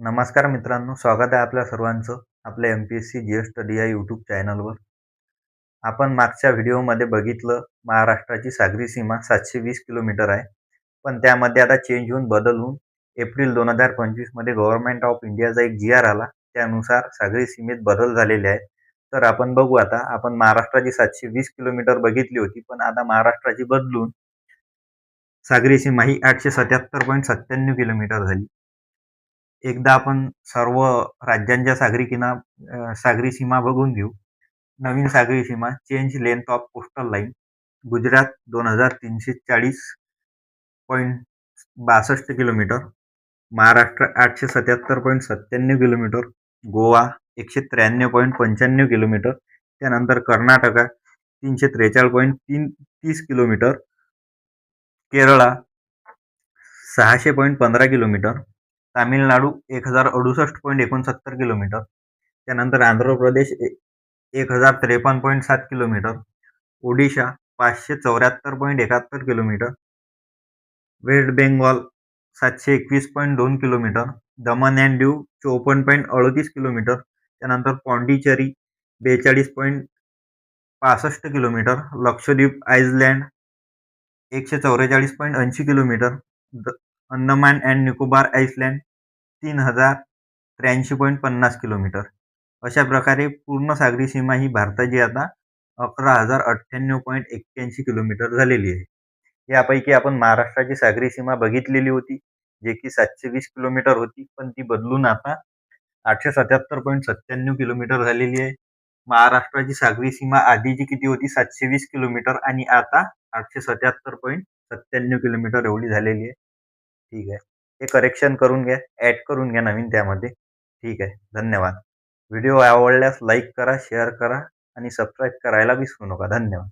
नमस्कार मित्रांनो स्वागत आहे आपल्या सर्वांचं आपल्या M P S C G S study या यूट्यूब चॅनलवर आपण मागच्या व्हिडिओमध्ये बघितलं महाराष्ट्राची सागरी सीमा सातशे वीस किलोमीटर आहे. पण त्यामध्ये आता चेंज होऊन बदल होऊन एप्रिल दोन हजार पंचवीसमध्ये गव्हर्नमेंट ऑफ इंडियाचा एक जी आर आला. त्यानुसार सागरी सीमेत बदल झालेले आहेत. तर आपण बघू आता आपण महाराष्ट्राची सातशे वीस किलोमीटर बघितली होती पण आता महाराष्ट्राची बदलून सागरी सीमा ही आठशे सत्याहत्तर पॉईंट सत्त्याण्णव किलोमीटर झाली. एकदा आपण सर्व राज्यांच्या सागरी किना सागरी सीमा बघून घेऊ. नवीन सागरी सीमा change length of coastal line Gujarat दोन हजार तीनशे चाळीस पॉईंट बासष्ट किलोमीटर महाराष्ट्र आठशे सत्याहत्तर पॉईंट सत्त्याण्णव किलोमीटर गोवा एकशे त्र्याण्णव पॉईंट पंच्याण्णव किलोमीटर त्यानंतर कर्नाटका तीनशे त्रेचाळीस पॉईंट तीन तीस किलोमीटर केरळा सहाशे पॉईंट पंधरा किलोमीटर तामिळनाडू एक हजार अडुसष्ट पॉईंट एकोणसत्तर किलोमीटर. त्यानंतर आंध्र प्रदेश ए- एक हजार त्रेपन्न पॉईंट सात किलोमीटर. ओडिशा पाचशे चौऱ्याहत्तर पॉईंट एकाहत्तर किलोमीटर. वेस्ट बेंगॉल सातशे एकवीस पॉईंट दोन किलोमीटर. दमन अँड दीव चोपन्न पॉईंट अडतीस किलोमीटर. त्यानंतर पॉंडिचेरी बेचाळीस पॉईंट पासष्ट किलोमीटर. लक्षद्वीप आयसलँड एकशे चौवेचाळीस पॉईंट ऐंशी kilometre. The Andaman and Nicobar island तीन हजार त्र्याऐंशी पॉईंट पन्नास किलोमीटर. अशा प्रकारे पूर्ण सागरी सीमा ही भारताची आता अकरा हजार अठ्ठ्याण्णव पॉईंट एक्क्याऐंशी किलोमीटर झालेली आहे. यापैकी आपण महाराष्ट्राची सागरी सीमा बघितलेली होती जे की सातशे वीस किलोमीटर होती पण ती बदलून आता आठशे सत्याहत्तर पॉईंट सत्त्याण्णव किलोमीटर झालेली आहे. महाराष्ट्राची सागरी सीमा आधीची किती होती सातशे वीस किलोमीटर आणि आता आठशे सत्याहत्तर पॉईंट सत्त्याण्णव किलोमीटर एवढी झालेली आहे. ठीक आहे. हे करेक्शन करून घ्या ॲड करून घ्या नवीन त्यामध्ये. ठीक आहे धन्यवाद. व्हिडिओ आवडल्यास लाईक करा शेअर करा आणि सबस्क्राईब करायला विसरू नका. धन्यवाद.